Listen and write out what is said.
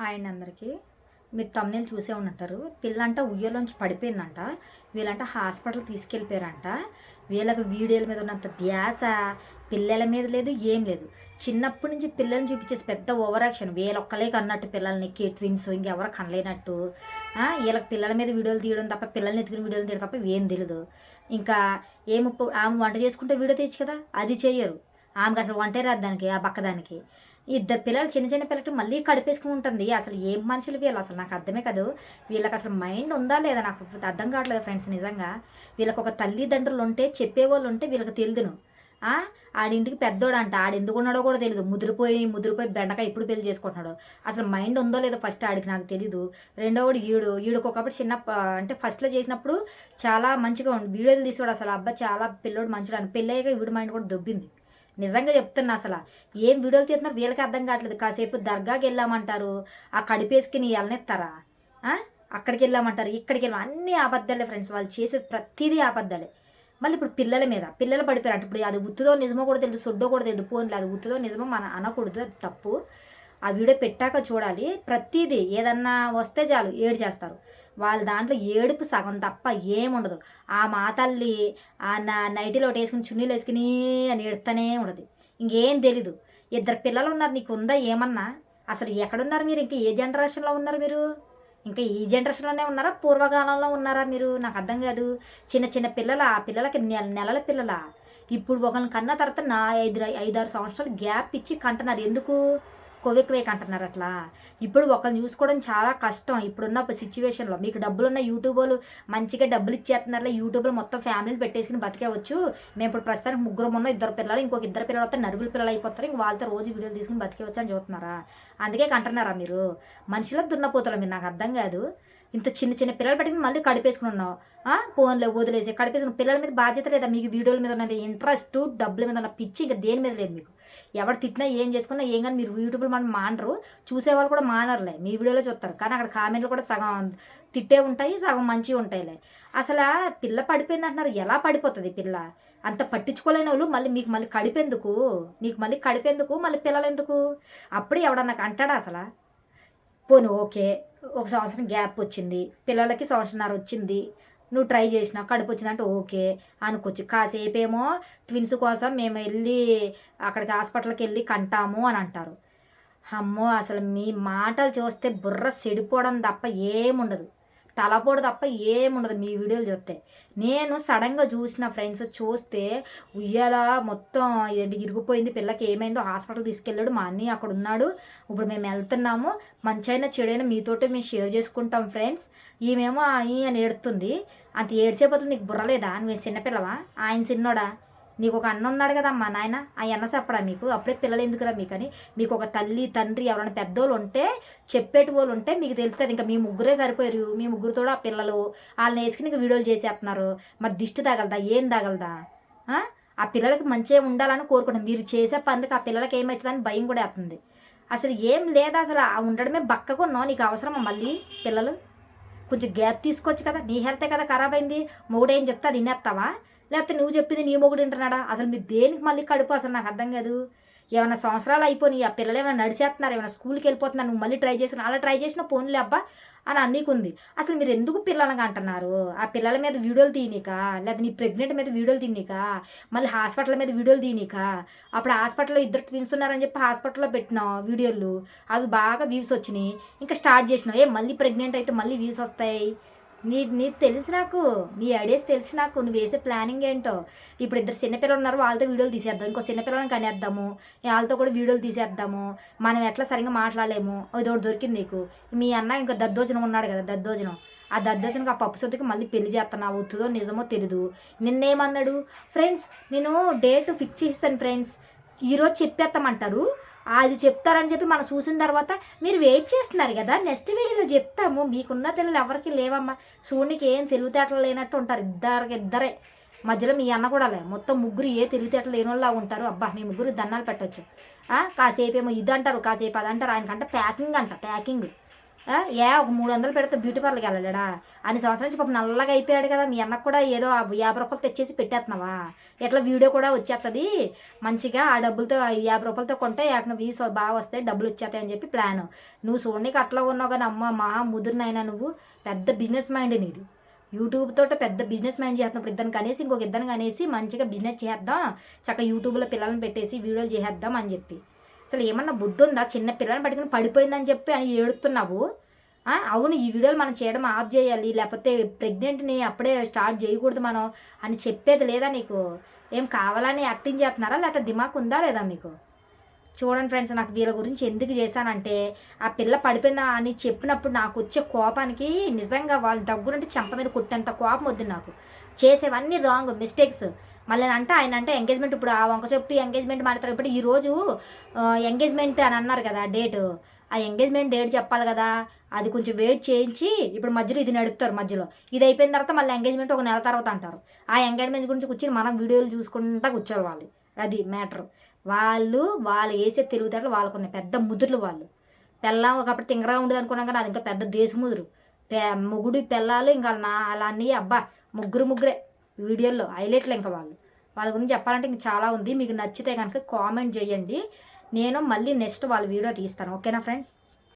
Hi అండి అందరికీ. మీరు తమ్నేలు చూసే ఉన్నట్టారు పిల్లంట ఉయ్యలోంచి పడిపోయిందంట. వీళ్ళంట హాస్పిటల్ తీసుకెళ్ళిపోయారంట. వీళ్ళకి వీడియోల మీద ఉన్నంత ధ్యాస పిల్లల మీద లేదు ఏం లేదు. చిన్నప్పటి నుంచి పిల్లల్ని చూపించేసి పెద్ద ఓవర్ యాక్షన్. వీళ్ళొక్కలే కన్నట్టు పిల్లల్ని కే ట్విన్స్ ఇంకెవరు కనలేనట్టు. వీళ్ళకి పిల్లల మీద వీడియోలు తీయడం తప్ప పిల్లల్ని ఎత్తుకుని వీడియోలు తీయడం తప్ప ఏం తెలియదు ఇంకా ఏమి ఆమె వంట చేసుకుంటే వీడియో తీయచ్చు కదా? అది చేయరు. ఆమెకు అసలు వంటే రాదు దానికి ఆ పక్కదానికి. ఇద్దరు పిల్లలు చిన్న చిన్న పిల్లలకి మళ్ళీ కడిపేసుకుని ఉంటుంది. అసలు ఏం మనుషులు వీళ్ళు? అసలు నాకు అర్థమే కాదు. వీళ్ళకి అసలు మైండ్ ఉందా లేదా? నాకు అర్థం కావట్లేదు ఫ్రెండ్స్ నిజంగా. వీళ్ళకి ఒక తల్లిదండ్రులు ఉంటే చెప్పేవాళ్ళు ఉంటే వీళ్ళకి తెలియదును. ఆడింటికి పెద్దోడు అంట ఆడు ఎందుకు ఉన్నాడో కూడా తెలియదు ముదిరిపోయి ముదిరిపోయి బెండకాయ ఇప్పుడు పెళ్ళి చేసుకుంటున్నాడు. అసలు మైండ్ ఉందో లేదో ఫస్ట్ ఆడికి నాకు తెలియదు రెండోడు ఈడు. ఈడుకు ఒకప్పుడు చిన్న అంటే ఫస్ట్లో చేసినప్పుడు చాలా మంచిగా వీడియోలు తీసుకోడు అసలు. అబ్బాయి చాలా పిల్లోడు మంచివాడు అని. పెళ్ళయ్యాక వీడి మైండ్ కూడా దొబ్బింది. నిజంగా చెప్తున్నా అసలు. ఏం వీడియోలు తీస్తున్నారు వీళ్ళకి అర్థం కావట్లేదు. కాసేపు దర్గాకి వెళ్ళామంటారు. ఆ కడిపేసుకుని వెళ్ళనెత్తారా అక్కడికి వెళ్ళామంటారు ఇక్కడికి వెళ్ళాం. అన్ని అబద్ధాలే ఫ్రెండ్స్. వాళ్ళు చేసే ప్రతిదీ అబద్ధాలే. మళ్ళీ ఇప్పుడు పిల్లల మీద పిల్లలు పడిపోయారు అంటే ఇప్పుడు అది ఉత్తుదో నిజమో కూడా తెలియదు సొడ్డో కూడా తెలియదు పోన్లే అది ఉత్తుదో నిజమో మన అనకూడదు అది తప్పు. ఆ వీడియో పెట్టాక చూడాలి. ప్రతిదీ ఏదన్నా వస్తే చాలు ఏడు చేస్తారు వాళ్ళ దాంట్లో ఏడుపు సగం తప్ప ఏముండదు. ఆ మా తల్లి ఆ నా నైటీలో ఒకటి వేసుకుని చున్నీలు వేసుకుని అని ఎడుతూనే ఉండదు ఇంకేం తెలీదు. ఇద్దరు పిల్లలు ఉన్నారు. నీకు ఉందా ఏమన్నా? అసలు ఎక్కడున్నారు మీరు? ఇంకా ఏ జనరేషన్లో ఉన్నారు మీరు? ఇంకా ఈ జనరేషన్లోనే ఉన్నారా? పూర్వకాలంలో ఉన్నారా మీరు? నాకు అర్థం కాదు. చిన్న చిన్న పిల్లల? ఆ పిల్లలకి నెల నెలల పిల్లల? ఇప్పుడు ఒకరిని కన్న తర్వాత నా ఐదు ఐదారు సంవత్సరాలు గ్యాప్ ఇచ్చి కంటున్నారు. ఎందుకు? కొవ్వెక్కువే అంటున్నారు అట్లా. ఇప్పుడు ఒకరిని చూసుకోవడం చాలా కష్టం. ఇప్పుడున్న సిచ్యువేషన్లో మీకు డబ్బులున్న యూట్యూబ్ వాళ్ళు మంచిగా డబ్బులు ఇచ్చేస్తున్నారులే యూట్యూబ్లో మొత్తం ఫ్యామిలీని పెట్టేసుకుని బతికేవచ్చు. మేము ఇప్పుడు ప్రస్తుతానికి ముగ్గురు ఉన్న ఇద్దరు పిల్లలు ఇంకొక ఇద్దరు పిల్లలు వస్తే నలుగురు పిల్లలు అయిపోతారు. ఇంక వాళ్ళతో రోజు వీడియోలు తీసుకుని బతికేవచ్చు అని చూస్తున్నారా? అందుకే కంటున్నారా మీరు? మనుషుల దున్నపోతలు మీరు నాకు అర్థం కాదు. ఇంత చిన్న చిన్న పిల్లలు పెట్టుకుని మళ్ళీ కడిపేసుకుని ఉన్నావు. ఫోన్లో వదిలేసి కడిపేసుకుని పిల్లల మీద బాధ్యత లేదా? మీకు వీడియోల మీద ఉన్నది ఇంట్రెస్ట్ డబ్బుల మీద ఉన్న పిచ్చి ఇంకా దేని మీద లేదు మీకు. ఎవరు తిట్టినా ఏం చేసుకున్నా ఏం కానీ మీరు యూట్యూబ్లో మనం మానరు. చూసేవాళ్ళు కూడా మానరులే. మీ వీడియోలో చూస్తారు. కానీ అక్కడ కామెంట్లు కూడా సగం తిట్టే ఉంటాయి సగం మంచిగా ఉంటాయిలే. అసలు పిల్ల పడిపోయింది అంటున్నారు ఎలా పడిపోతుంది పిల్ల? అంత పట్టించుకోలేని వాళ్ళు మళ్ళీ మీకు మళ్ళీ కడిపెందుకు? నీకు మళ్ళీ కడిపెందుకు? మళ్ళీ పిల్లలు ఎందుకు అప్పుడే ఎవడన్నా అంటాడా అసలు? పోను ఓకే ఒక సంవత్సరం గ్యాప్ వచ్చింది. పిల్లలకి సంవత్సరం వచ్చింది. నువ్వు ట్రై చేసినా కడుపు వచ్చిందంటే ఓకే అనుకోవచ్చు. కాసేపు ఏమో ట్విన్స్ కోసం మేము వెళ్ళి అక్కడికి హాస్పిటల్కి వెళ్ళి కంటాము అని అంటారు. అమ్మో అసలు మీ మాటలు చూస్తే బుర్ర సెడిపోవడం తప్ప ఏముండదు. తలపోడు తప్ప ఏముండదు మీ వీడియోలు చూస్తే. నేను సడన్గా చూసిన ఫ్రెండ్స్ చూస్తే ఉయ్యాల మొత్తం ఇరిగిపోయింది పిల్లకి ఏమైందో హాస్పిటల్ తీసుకెళ్ళాడు మా అన్నయ్య అక్కడ ఉన్నాడు. ఇప్పుడు మేము వెళ్తున్నాము మంచైనా చెడైనా మీతోటే మేము షేర్ చేసుకుంటాం ఫ్రెండ్స్. ఈమెమో ఈ అని ఏడుతుంది అంత ఏడ్చేపోతుంది నీకు బుర్రలేదా నువ్వు చిన్నపిల్లవా? ఆయన చిన్నోడా? నీకు ఒక అన్న ఉన్నాడు కదా అమ్మా నాయన. ఆ అన్న చెప్పడా మీకు? అప్పుడే పిల్లలు ఎందుకురా మీకు అని మీకు ఒక తల్లి తండ్రి ఎవరైనా పెద్దోళ్ళు ఉంటే చెప్పేటి వాళ్ళు ఉంటే మీకు తెలుస్తుంది. ఇంకా మీ ముగ్గురే సరిపోయారు మీ ముగ్గురుతో ఆ పిల్లలు వాళ్ళని వేసుకుని ఇంకా వీడియోలు చేసేస్తున్నారు మరి దిష్టి తగలదా? ఏం తగలదా? ఆ? పిల్లలకి మంచిగా ఉండాలని కోరుకుంటాం మీరు చేసే పనులకు ఆ పిల్లలకి ఏమవుతుందని భయం కూడా వేస్తుంది. అసలు ఏం లేదా? అసలు ఆ ఉండడమే బక్కకున్నావు నీకు అవసరమా మళ్ళీ పిల్లలు? కొంచెం గ్యాప్ తీసుకోవచ్చు కదా. నీ హెల్తే కదా ఖరాబ్ అయింది. మూడేం ఏం చెప్తా అది వినేస్తావా లేకపోతే నువ్వు చెప్పింది నీ మొగుడు వింటున్నాడా? అసలు మీరు దేనికి మళ్ళీ కడుపు? అసలు నాకు అర్థం కాదు. ఏమైనా సంవత్సరాలు అయిపోయినాయి ఆ పిల్లలు ఏమైనా నడిచేస్తున్నారు ఏమైనా స్కూల్కి వెళ్ళిపోతున్నారు నువ్వు మళ్ళీ ట్రై చేసిన అలా ట్రై చేసిన పోన్లే అబ్బా అని అన్నీకుంది. అసలు మీరు ఎందుకు పిల్లలగా అంటున్నారు? ఆ పిల్లల మీద వీడియోలు తీయనీక? లేదా నీ ప్రెగ్నెంట్ మీద వీడియోలు తీయనీక? మళ్ళీ హాస్పిటల్ మీద వీడియోలు తీయనీక? అప్పుడు హాస్పిటల్లో ఇద్దరు ట్విన్స్ ఉన్నారని చెప్పి హాస్పిటల్లో పెట్టినావు వీడియోలు. అవి బాగా వ్యూస్ వచ్చినాయి. ఇంకా స్టార్ట్ చేసినావు. ఏ మళ్ళీ ప్రెగ్నెంట్ అయితే మళ్ళీ వ్యూస్ వస్తాయి. నీ నీకు తెలుసు నాకు. నీ ఐడియాస్ తెలుసు నాకు. నువ్వు వేసే ప్లానింగ్ ఏంటో. ఇప్పుడు ఇద్దరు చిన్నపిల్లలు ఉన్నారు వాళ్ళతో వీడియోలు తీసేద్దాం. ఇంకో చిన్నపిల్లలను కనేద్దాము. వాళ్ళతో కూడా వీడియోలు తీసేద్దాము. మనం ఎట్లా సరిగ్గా మాట్లాడలేము. అది ఒకటి దొరికింది నీకు. మీ అన్న ఇంకా దద్దోజనం ఉన్నాడు కదా దద్దోజనం. ఆ దద్దోజనకు ఆ పప్పు సొత్తుకి మళ్ళీ పెళ్ళి చేస్తాను అవుతుందో నిజమో తెలీదు. నిన్నేమన్నాడు? ఫ్రెండ్స్ నేను డేట్ ఫిక్స్ చేస్తాను ఫ్రెండ్స్ ఈరోజు చెప్పేస్తామంటారు. అది చెప్తారని చెప్పి మనం చూసిన తర్వాత మీరు వెయిట్ చేస్తున్నారు కదా. నెక్స్ట్ వీడియోలో చెప్తాము. మీకున్న తెలియదు ఎవరికి లేవమ్మా. శివునికి ఏం తెలివితేటలు లేనట్టు ఉంటారు. ఇద్దరికి ఇద్దరే. మధ్యలో మీ అన్న కూడా లే మొత్తం ముగ్గురు ఏ తెలివితేటలు లేని ఉంటారు. అబ్బా మీ ముగ్గురు దండాలు పెట్టచ్చు. కాసేపు ఏమో ఇది అంటారు కాసేపు అది అంటారు ఆయనకంటే ప్యాకింగ్ అంట ప్యాకింగ్ ఏ ఒక మూడు వందలు పెడితే బ్యూటీ పార్లర్కి వెళ్ళలేడా? అన్ని సంవత్సరం నుంచి పాపం నల్లగా అయిపోయాడు కదా మీ అన్నకు కూడా ఏదో యాభై రూపాయలు తెచ్చేసి పెట్టేస్తున్నావా? ఎట్లా వీడియో కూడా వచ్చేస్తుంది మంచిగా ఆ డబ్బులతో యాభై రూపాయలతో కొంటే ఏకంగా వ్యూస్ బాగా వస్తాయి డబ్బులు వచ్చేస్తాయి అని చెప్పి ప్లాన్. నువ్వు చూడడానికి అట్లా ఉన్నావు కానీ అమ్మ మహా ముదురునైనా నువ్వు పెద్ద బిజినెస్ మైండ్ నీది. యూట్యూబ్ తోట పెద్ద బిజినెస్ మైండ్ చేస్తున్నప్పుడు ఇద్దరిని కనేసి ఇంకొక ఇద్దరిని కనేసి మంచిగా బిజినెస్ చేద్దాం చక్కగా యూట్యూబ్లో పిల్లల్ని పెట్టేసి వీడియోలు చేసేద్దాం అని చెప్పి. అసలు ఏమన్నా బుద్ధి ఉందా చిన్న పిల్లల్ని పట్టుకుని పడిపోయిందని చెప్పి అని ఏడుతున్నావు? అవును ఈ వీడియోలు మనం చేయడం ఆఫ్ చేయాలి. లేకపోతే ప్రెగ్నెంట్ని అప్పుడే స్టార్ట్ చేయకూడదు మనం అని చెప్పేది లేదా నీకు? ఏం కావాలని యాక్టింగ్ చేస్తున్నారా? లేకపోతే దిమాక్ ఉందా లేదా మీకు? చూడండి ఫ్రెండ్స్ నాకు వీళ్ళ గురించి ఎందుకు చేశానంటే ఆ పిల్ల పడిపోయిందా అని చెప్పినప్పుడు నాకు వచ్చే కోపానికి నిజంగా వాళ్ళ దగ్గరుంటే చెంప మీద కొట్టేంత కోపం వద్దు నాకు. చేసేవన్నీ రాంగ్ మిస్టేక్స్ మళ్ళీ అంటే ఆయన అంటే ఎంగేజ్మెంట్ ఇప్పుడు ఆ వంక చెప్పి ఎంగేజ్మెంట్ మారుతారు. ఇప్పుడు ఈరోజు ఎంగేజ్మెంట్ అని అన్నారు కదా డేట్ ఆ ఎంగేజ్మెంట్ డేట్ చెప్పాలి కదా అది కొంచెం వెయిట్ చేయించి ఇప్పుడు మధ్యలో ఇది నడుపుతారు మధ్యలో. ఇది అయిపోయిన తర్వాత మళ్ళీ ఎంగేజ్మెంట్ ఒక నెల తర్వాత అంటారు. ఆ ఎంగేజ్మెంట్ గురించి కూర్చొని మనం వీడియోలు చూసుకుంటా కూర్చోవాలి వాళ్ళు. అది మ్యాటర్ వాళ్ళు వాళ్ళు వేసే తిరుగుతారు వాళ్ళకున్న పెద్ద ముదురులు వాళ్ళు. పెళ్ళాం ఒకప్పుడు తింగరా ఉండదు అనుకున్నాం కానీ అది ఇంకా పెద్ద దేశముదురు. పె మొగుడు పెళ్ళాలు ఇంకా నా అలా అన్నీ అబ్బా ముగ్గురు ముగ్గురే వీడియోల్లో హైలైట్లు ఇంకా వాళ్ళు. వాళ్ళ గురించి చెప్పాలంటే ఇంకా చాలా ఉంది. మీకు నచ్చితే కనుక కామెంట్ చేయండి. నేను మళ్ళీ నెక్స్ట్ వాళ్ళ వీడియో తీస్తాను. ఓకేనా ఫ్రెండ్స్?